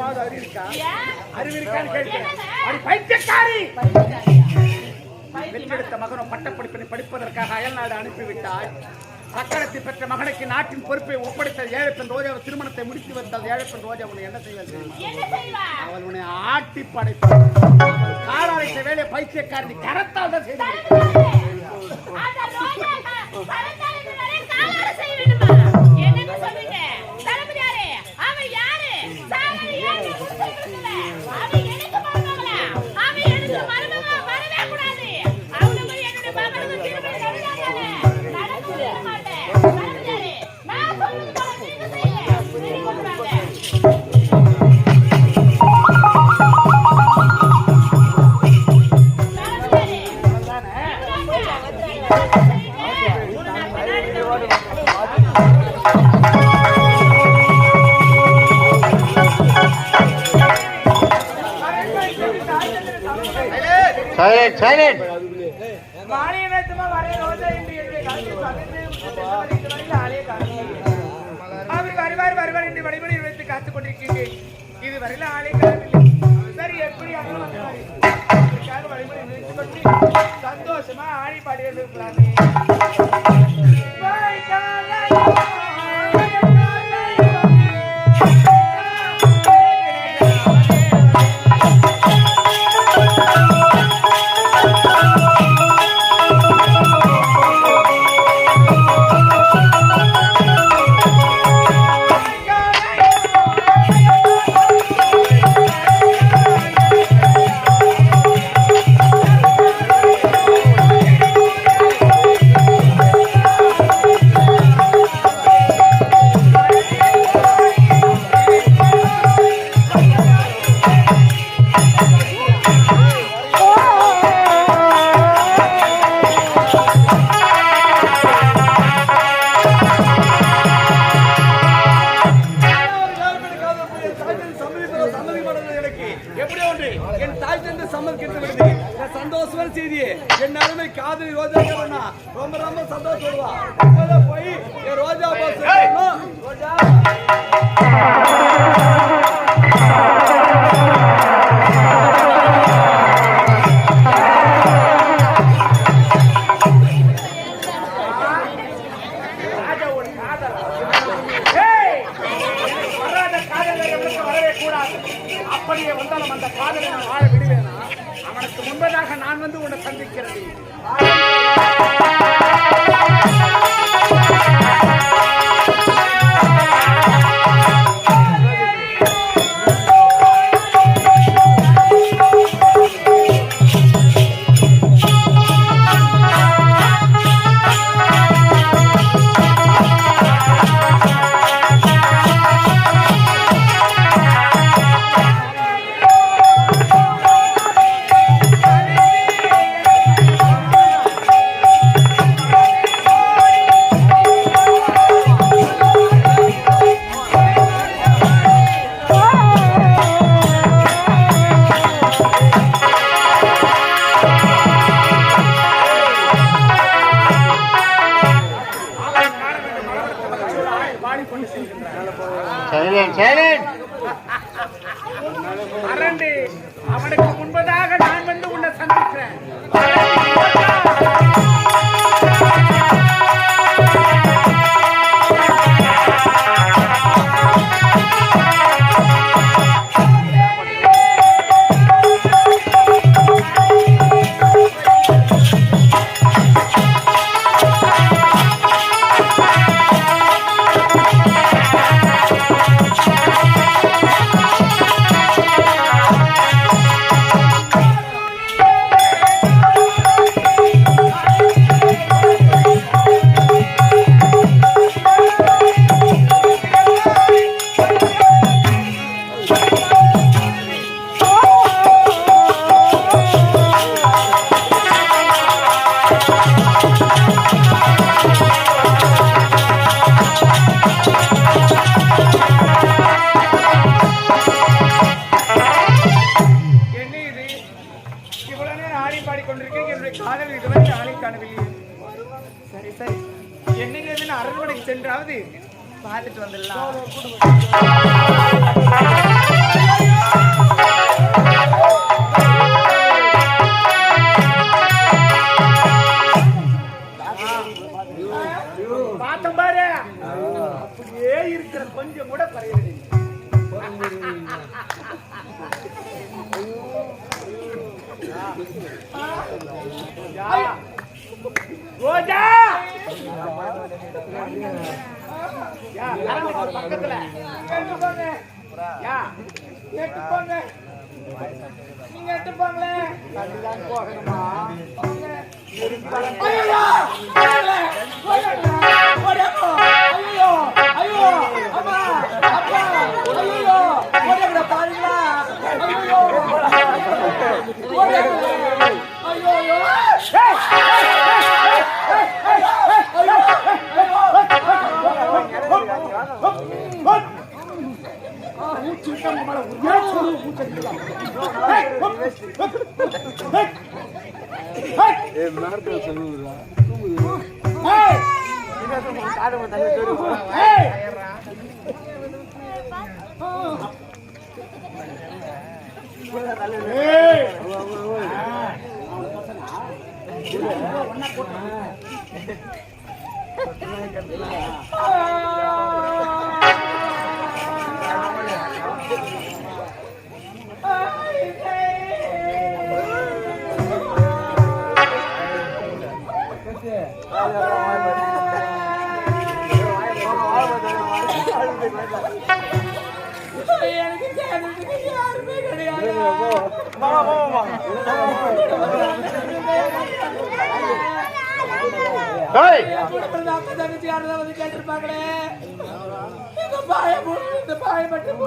கொஞ்சமாவது அறிவு இருக்கா? அறிவு இருக்கான்னு கேட்கிறேன் பைத்தியக்காரி? பெற்றெடுத்த மகனும் பட்டப்படிப்பினை படிப்பதற்காக அயல்நாடு அனுப்பிவிட்டாய் சக்கரத்தை பெற்ற மகனுக்கு நாட்டின் பொறுப்பை ஒப்படைத்த ஏழப்பெண் ரோஜா திருமணத்தை முடித்து வைத்தால் ஏழப்பெண் ரோஜா உன்னை என்ன செய்வது? அவள் உன்னை ஆட்டி படைப்பாள். காலாளைத்த வேலை பைத்தியக்காரனை கரத்தால் தான் செய்து ஆளே காணவில்லை. அவருக்கு வருவார் வருவார் என்று வழிபடி வைத்து காத்துக் கொண்டிருக்கிறேன் இது வரையில் ஆளே காணவில்லை. சரி எப்படி அண்ணன் சந்தோஷமா ஆடி பாடி காதலி ரோஜா கேட்டா ரொம்ப ரொம்ப சந்தோஷப்படுவா. முதல்ல போய் என் ரோஜா பாஸ் ரோஜா. அப்படியே வந்தாலும் அந்த காதலை நான் வாழ விடுவேனா? அவனுக்கு முன்பதாக நான் வந்து உன்னை சந்திக்கிறது சைலண்ட் சைலண்ட் அரண்டு அவனுக்கு முன்பதாக நான் வந்து உன்னை சந்திக்கிறேன். அரண்மனைக்கு சென்றாவது பார்த்துட்டு வந்துடலாம். ரோஜா யா நரம்பு பக்கத்துல கேட்டு போங்க யா கேட்டு போங்க நீங்க எட்டு போங்களே அதுதான் போகணுமா ஐயோ ஐயோ! ஐயோ! எனக்கு கேட்டதுக்கு கேட்டிருப்பாங்களே. இந்த பாய இந்த பாய மட்டும்